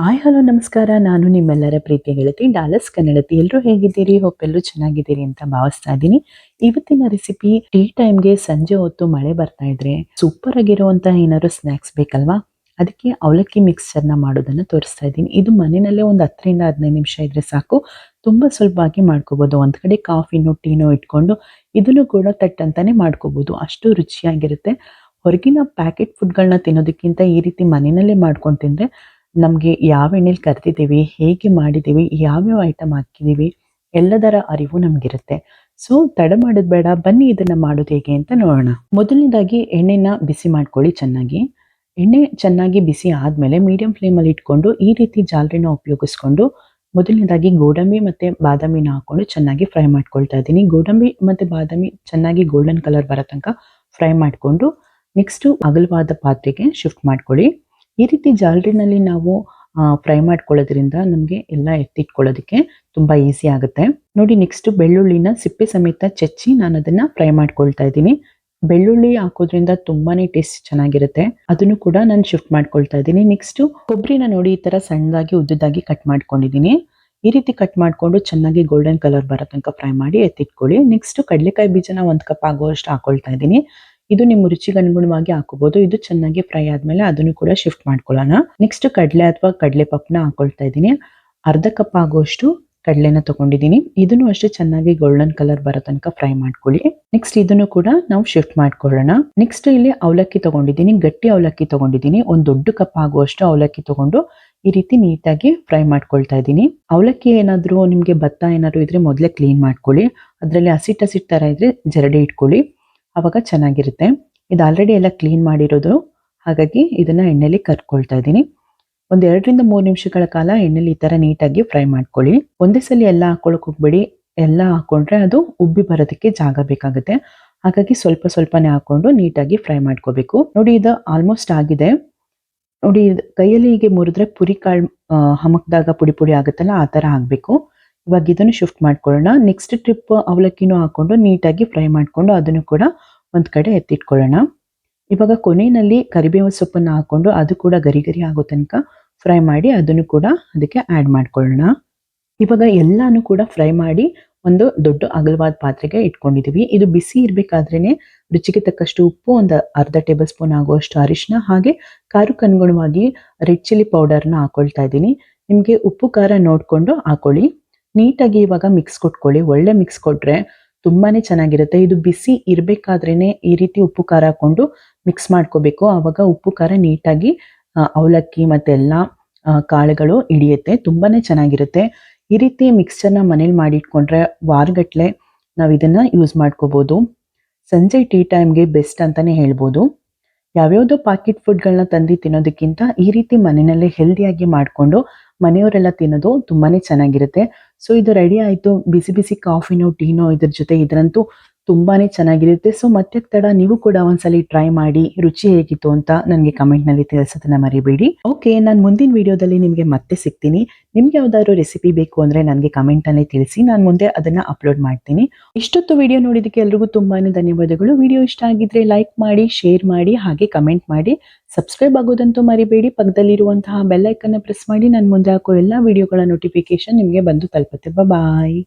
Hi, hello, ನಮಸ್ಕಾರ. ನಾನು ನಿಮ್ಮೆಲ್ಲರ ಪ್ರೀತಿಯ ಗೆಳತಿ ಡಾಲಸ್ ಕನ್ನಡತಿ. ಎಲ್ಲರೂ ಹೇಗಿದ್ದೀರಿ? ಹೋಪ್ ಎಲ್ಲರೂ ಚೆನ್ನಾಗಿದ್ದೀರಿ ಅಂತ ಭಾವಿಸ್ತಾ ಇದ್ದೀನಿ. ಇವತ್ತಿನ ರೆಸಿಪಿ ಟೀ ಟೈಮ್ಗೆ ಸಂಜೆ ಹೊತ್ತು ಮಳೆ ಬರ್ತಾ ಇದ್ರೆ ಸೂಪರ್ ಆಗಿರುವಂತಹ ಏನಾದ್ರು ಸ್ನ್ಯಾಕ್ಸ್ ಬೇಕಲ್ವಾ? ಅದಕ್ಕೆ ಅವಲಕ್ಕಿ ಮಿಕ್ಸ್ಚರ್ನ ಮಾಡೋದನ್ನ ತೋರಿಸ್ತಾ ಇದ್ದೀನಿ. ಇದು ಮನೆಯಲ್ಲೇ ಒಂದು ಹತ್ತರಿಂದ ಹದಿನೈದು ನಿಮಿಷ ಇದ್ರೆ ಸಾಕು. ತುಂಬಾ ಸುಲಭವಾಗಿ ಮಾಡ್ಕೋಬಹುದು ಒಂದ್ ಕಡೆ ಕಾಫಿನೋ ಟೀನೋ ಇಟ್ಕೊಂಡು ಇದನ್ನು ಕೂಡ ತಟ್ಟಂತಾನೆ ಮಾಡ್ಕೋಬಹುದು ಅಷ್ಟು ರುಚಿಯಾಗಿರುತ್ತೆ. ಹೊರಗಿನ ಪ್ಯಾಕೆಟ್ ಫುಡ್ಗಳನ್ನ ತಿನ್ನೋದಕ್ಕಿಂತ ಈ ರೀತಿ ಮನೆಯಲ್ಲೇ ಮಾಡ್ಕೊಂಡು ತಿಂದ್ರೆ ನಮಗೆ ಯಾವ ಎಣ್ಣೆಲಿ ಕರ್ದಿದ್ದೀವಿ, ಹೇಗೆ ಮಾಡಿದ್ದೀವಿ, ಯಾವ್ಯಾವ ಐಟಮ್ ಹಾಕಿದ್ದೀವಿ, ಎಲ್ಲದರ ಅರಿವು ನಮಗಿರುತ್ತೆ. ಸೊ ತಡ ಮಾಡೋದು ಬೇಡ, ಬನ್ನಿ ಇದನ್ನು ಮಾಡೋದು ಹೇಗೆ ಅಂತ ನೋಡೋಣ. ಮೊದಲನೇದಾಗಿ ಎಣ್ಣೆನ ಬಿಸಿ ಮಾಡ್ಕೊಳ್ಳಿ ಚೆನ್ನಾಗಿ. ಎಣ್ಣೆ ಚೆನ್ನಾಗಿ ಬಿಸಿ ಆದಮೇಲೆ ಮೀಡಿಯಂ ಫ್ಲೇಮಲ್ಲಿ ಇಟ್ಕೊಂಡು ಈ ರೀತಿ ಜಾಲರಿನ ಉಪಯೋಗಿಸ್ಕೊಂಡು ಮೊದಲನೇದಾಗಿ ಗೋಡಂಬಿ ಮತ್ತು ಬಾದಾಮಿನ ಹಾಕ್ಕೊಂಡು ಚೆನ್ನಾಗಿ ಫ್ರೈ ಮಾಡ್ಕೊಳ್ತಾ ಇದ್ದೀನಿ. ಗೋಡಂಬಿ ಮತ್ತು ಬಾದಾಮಿ ಚೆನ್ನಾಗಿ ಗೋಲ್ಡನ್ ಕಲರ್ ಬರೋ ತನಕ ಫ್ರೈ ಮಾಡಿಕೊಂಡು ನೆಕ್ಸ್ಟು ಅಗಲವಾದ ಪಾತ್ರೆಗೆ ಶಿಫ್ಟ್ ಮಾಡ್ಕೊಳ್ಳಿ. ಈ ರೀತಿ ಜಾಲರಿನಲ್ಲಿ ನಾವು ಫ್ರೈ ಮಾಡ್ಕೊಳ್ಳೋದ್ರಿಂದ ನಮಗೆ ಎಲ್ಲ ಎತ್ತಿಟ್ಕೊಳ್ಳೋದಕ್ಕೆ ತುಂಬಾ ಈಸಿ ಆಗುತ್ತೆ. ನೋಡಿ ನೆಕ್ಸ್ಟ್ ಬೆಳ್ಳುಳ್ಳಿನ ಸಿಪ್ಪೆ ಸಮೇತ ಚಚ್ಚಿ ನಾನು ಅದನ್ನ ಫ್ರೈ ಮಾಡ್ಕೊಳ್ತಾ ಇದ್ದೀನಿ. ಬೆಳ್ಳುಳ್ಳಿ ಹಾಕೋದ್ರಿಂದ ತುಂಬಾನೇ ಟೇಸ್ಟ್ ಚೆನ್ನಾಗಿರುತ್ತೆ. ಅದನ್ನು ಕೂಡ ನಾನು ಶಿಫ್ಟ್ ಮಾಡ್ಕೊಳ್ತಾ ಇದ್ದೀನಿ. ನೆಕ್ಸ್ಟ್ ಕೊಬ್ಬರಿನ ನೋಡಿ, ಈ ತರ ಸಣ್ಣದಾಗಿ, ಉದ್ದದಾಗಿ ಕಟ್ ಮಾಡ್ಕೊಂಡಿದ್ದೀನಿ. ಈ ರೀತಿ ಕಟ್ ಮಾಡ್ಕೊಂಡು ಚೆನ್ನಾಗಿ ಗೋಲ್ಡನ್ ಕಲರ್ ಬರೋ ತನಕ ಫ್ರೈ ಮಾಡಿ ಎತ್ತಿಟ್ಕೊಳ್ಳಿ. ನೆಕ್ಸ್ಟ್ ಕಡಲೆಕಾಯಿ ಬೀಜನ ಒಂದು ಕಪ್ ಆಗುವಷ್ಟು ಹಾಕೊಳ್ತಾ ಇದ್ದೀನಿ. ಇದು ನಿಮ್ಮ ರುಚಿಗೆ ಅನುಗುಣವಾಗಿ ಹಾಕೋಬಹುದು ಇದು ಚೆನ್ನಾಗಿ ಫ್ರೈ ಆದ್ಮೇಲೆ ಅದನ್ನು ಕೂಡ ಶಿಫ್ಟ್ ಮಾಡ್ಕೊಳ್ಳೋಣ. ನೆಕ್ಸ್ಟ್ ಕಡಲೆ ಅಥವಾ ಕಡಲೆ ಪಪ್ಪನ ಹಾಕೊಳ್ತಾ ಇದ್ದೀನಿ. ಅರ್ಧ ಕಪ್ ಆಗುವಷ್ಟು ಕಡಲೆನ ತಗೊಂಡಿದ್ದೀನಿ. ಇದನ್ನು ಅಷ್ಟೇ ಚೆನ್ನಾಗಿ ಗೋಲ್ಡನ್ ಕಲರ್ ಬರೋ ತನಕ ಫ್ರೈ ಮಾಡ್ಕೊಳ್ಳಿ. ನೆಕ್ಸ್ಟ್ ಇದನ್ನು ಕೂಡ ನಾವು ಶಿಫ್ಟ್ ಮಾಡ್ಕೊಳ್ಳೋಣ. ನೆಕ್ಸ್ಟ್ ಇಲ್ಲಿ ಅವಲಕ್ಕಿ ತಗೊಂಡಿದ್ದೀನಿ. ಗಟ್ಟಿ ಅವಲಕ್ಕಿ ತಗೊಂಡಿದ್ದೀನಿ. ಒಂದು ದೊಡ್ಡ ಕಪ್ ಆಗುವಷ್ಟು ಅವಲಕ್ಕಿ ತಗೊಂಡು ಈ ರೀತಿ ನೀಟಾಗಿ ಫ್ರೈ ಮಾಡ್ಕೊಳ್ತಾ ಇದ್ದೀನಿ. ಅವಲಕ್ಕಿ ಏನಾದರೂ ನಿಮಗೆ ಭತ್ತ ಏನಾದ್ರು ಇದ್ರೆ ಮೊದಲೇ ಕ್ಲೀನ್ ಮಾಡ್ಕೊಳ್ಳಿ. ಅದರಲ್ಲಿ ಹಸಿಟ್ ಹಸಿಟ್ ತರ ಇದ್ರೆ ಜರಡಿ ಇಟ್ಕೊಳ್ಳಿ. ಅವಾಗ ಚೆನ್ನಾಗಿರುತ್ತೆ. ಇದು ಆಲ್ರೆಡಿ ಎಲ್ಲ ಕ್ಲೀನ್ ಮಾಡಿರೋದು. ಹಾಗಾಗಿ ಇದನ್ನ ಎಣ್ಣೆಲಿ ಕರ್ಕೊಳ್ತಾ ಇದ್ದೀನಿ. ಒಂದು ಎರಡರಿಂದ ಮೂರು ನಿಮಿಷಗಳ ಕಾಲ ಎಣ್ಣೆಲಿ ಈ ಥರ ನೀಟಾಗಿ ಫ್ರೈ ಮಾಡ್ಕೊಳ್ಳಿ. ಒಂದೇ ಸಲ ಎಲ್ಲ ಹಾಕೊಳಕ್ಕೆ ಹೋಗ್ಬೇಡಿ. ಎಲ್ಲ ಹಾಕೊಂಡ್ರೆ ಅದು ಉಬ್ಬಿ ಬರೋದಕ್ಕೆ ಜಾಗ ಬೇಕಾಗುತ್ತೆ. ಹಾಗಾಗಿ ಸ್ವಲ್ಪ ಸ್ವಲ್ಪನೇ ಹಾಕೊಂಡು ನೀಟಾಗಿ ಫ್ರೈ ಮಾಡ್ಕೋಬೇಕು. ನೋಡಿ ಇದು ಆಲ್ಮೋಸ್ಟ್ ಆಗಿದೆ. ನೋಡಿ ಕೈಯಲ್ಲಿ ಹೀಗೆ ಮುರಿದ್ರೆ ಪುರಿ ಕಾಳು ಹಮಕ್ದಾಗ ಪುಡಿ ಪುಡಿ ಆಗುತ್ತಲ್ಲ ಆ ತರ ಆಗಬೇಕು. ಇವಾಗ ಇದನ್ನು ಶಿಫ್ಟ್ ಮಾಡ್ಕೊಳ್ಳೋಣ. ನೆಕ್ಸ್ಟ್ ಟ್ರಿಪ್ ಅವಲಕ್ಕಿನೂ ಹಾಕೊಂಡು ನೀಟಾಗಿ ಫ್ರೈ ಮಾಡ್ಕೊಂಡು ಅದನ್ನು ಕೂಡ ಒಂದ್ ಕಡೆ ಎತ್ತಿಟ್ಕೊಳ್ಳೋಣ. ಇವಾಗ ಕೊನೆಯಲ್ಲಿ ಕರಿಬೇವು ಸೊಪ್ಪನ್ನ ಹಾಕೊಂಡು ಅದು ಕೂಡ ಗರಿ ಗರಿ ಆಗೋ ತನಕ ಫ್ರೈ ಮಾಡಿ ಅದನ್ನು ಕೂಡ ಅದಕ್ಕೆ ಆ್ಯಡ್ ಮಾಡ್ಕೊಳ್ಳೋಣ. ಇವಾಗ ಎಲ್ಲಾನು ಕೂಡ ಫ್ರೈ ಮಾಡಿ ಒಂದು ದೊಡ್ಡ ಅಗಲವಾದ ಪಾತ್ರೆಗೆ ಇಟ್ಕೊಂಡಿದ್ದೀವಿ ಇದು ಬಿಸಿ ಇರಬೇಕಾದ್ರೇ ರುಚಿಗೆ ತಕ್ಕಷ್ಟು ಉಪ್ಪು, ಒಂದು ಅರ್ಧ ಟೇಬಲ್ ಸ್ಪೂನ್ ಆಗುವಷ್ಟು ಅರಿಶಿನ ಹಾಗೆ ಖಾರಕ್ಕೆ ಅನುಗುಣವಾಗಿ ರೆಡ್ ಚಿಲ್ಲಿ ಪೌಡರ್ನ ಹಾಕೊಳ್ತಾ ಇದ್ದೀನಿ. ನಿಮಗೆ ಉಪ್ಪು, ಖಾರ ನೋಡ್ಕೊಂಡು ಹಾಕೊಳ್ಳಿ. ನೀಟಾಗಿ ಇವಾಗ ಮಿಕ್ಸ್ ಕೊಟ್ಕೊಳ್ಳಿ. ಒಳ್ಳೆ ಮಿಕ್ಸ್ ಕೊಟ್ರೆ ತುಂಬಾನೇ ಚೆನ್ನಾಗಿರುತ್ತೆ. ಇದು ಬಿಸಿ ಇರಬೇಕಾದ್ರೇ ಈ ರೀತಿ ಉಪ್ಪು ಖಾರ ಹಾಕೊಂಡು ಮಿಕ್ಸ್ ಮಾಡ್ಕೋಬೇಕು. ಆವಾಗ ಉಪ್ಪು ಖಾರ ನೀಟಾಗಿ ಅವಲಕ್ಕಿ ಮತ್ತೆ ಎಲ್ಲ ಕಾಳುಗಳು ಹಿಡಿಯುತ್ತೆ. ತುಂಬಾನೇ ಚೆನ್ನಾಗಿರುತ್ತೆ. ಈ ರೀತಿ ಮಿಕ್ಸ್ಚರ್ನ ಮನೇಲಿ ಮಾಡಿಟ್ಕೊಂಡ್ರೆ ವಾರಗಟ್ಲೆ ನಾವು ಇದನ್ನ ಯೂಸ್ ಮಾಡ್ಕೋಬೋದು. ಸಂಜೆ ಟೀ ಟೈಮ್ಗೆ ಬೆಸ್ಟ್ ಅಂತಾನೆ ಹೇಳ್ಬೋದು. ಯಾವ್ಯಾವುದೋ ಪಾಕೆಟ್ ಫುಡ್ಗಳನ್ನ ತಂದು ತಿನ್ನೋದಕ್ಕಿಂತ ಈ ರೀತಿ ಮನೆಯಲ್ಲೇ ಹೆಲ್ದಿಯಾಗಿ ಮಾಡಿಕೊಂಡು ಮನೆಯವರೆಲ್ಲ ತಿನ್ನೋದು ತುಂಬಾನೇ ಚೆನ್ನಾಗಿರುತ್ತೆ. ಸೊ ಇದು ರೆಡಿ ಆಯಿತು. ಬಿಸಿ ಬಿಸಿ ಕಾಫಿನೋ ಟೀನೋ ಇದ್ರ ಜೊತೆ ಇದ್ರಂತೂ ತುಂಬಾನೇ ಚೆನ್ನಾಗಿರುತ್ತೆ. ಸೊ ಮತ್ತೆ ತಡ ನೀವು ಕೂಡ ಒಂದ್ಸಲಿ ಟ್ರೈ ಮಾಡಿ ರುಚಿ ಹೇಗಿತ್ತು ಅಂತ ನನಗೆ ಕಮೆಂಟ್ನಲ್ಲಿ ತಿಳಿಸೋದನ್ನ ಮರಿಬೇಡಿ. ಓಕೆ ನಾನು ಮುಂದಿನ ವಿಡಿಯೋದಲ್ಲಿ ನಿಮಗೆ ಮತ್ತೆ ಸಿಗ್ತೀನಿ. ನಿಮ್ಗೆ ಯಾವ್ದಾದ್ರು ರೆಸಿಪಿ ಬೇಕು ಅಂದ್ರೆ ನನಗೆ ಕಮೆಂಟ್ನಲ್ಲಿ ತಿಳಿಸಿ, ನಾನು ಮುಂದೆ ಅದನ್ನ ಅಪ್ಲೋಡ್ ಮಾಡ್ತೀನಿ. ಇಷ್ಟೊತ್ತು ವಿಡಿಯೋ ನೋಡಿದಕ್ಕೆ ಎಲ್ರಿಗೂ ತುಂಬಾನೇ ಧನ್ಯವಾದಗಳು. ವಿಡಿಯೋ ಇಷ್ಟ ಆಗಿದ್ರೆ ಲೈಕ್ ಮಾಡಿ ಶೇರ್ ಮಾಡಿ, ಹಾಗೆ ಕಮೆಂಟ್ ಮಾಡಿ. ಸಬ್ಸ್ಕ್ರೈಬ್ ಆಗೋದಂತೂ ಮರಿಬೇಡಿ. ಪಕ್ಕದಲ್ಲಿರುವಂತಹ ಬೆಲ್ ಐಕನ್ನ ಪ್ರೆಸ್ ಮಾಡಿ. ನಾನು ಮುಂದೆ ಹಾಕೋ ಎಲ್ಲಾ ವಿಡಿಯೋಗಳ ನೋಟಿಫಿಕೇಶನ್ ನಿಮಗೆ ಬಂದು ತಲುಪುತ್ತೆ. ಬಾಯ್